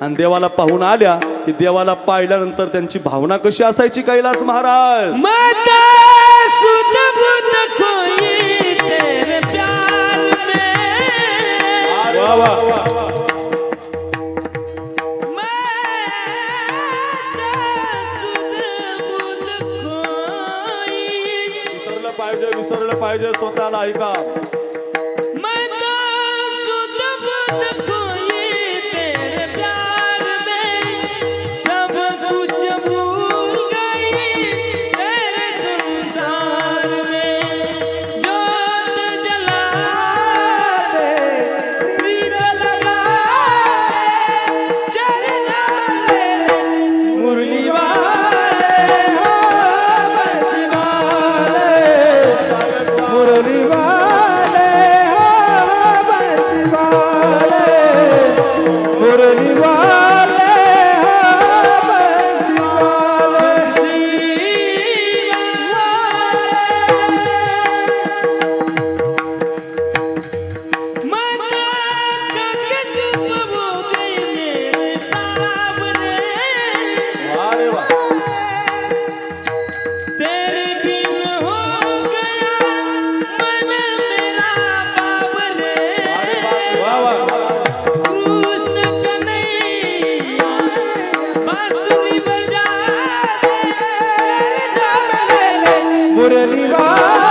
आणि देवाला पाहून आल्या की देवाला पाहिल्यानंतर त्यांची भावना कशी असायची कैलास महाराज? वा वा विसरलं पाहिजे विसरलं पाहिजे स्वतःला ऐका. রে নিবা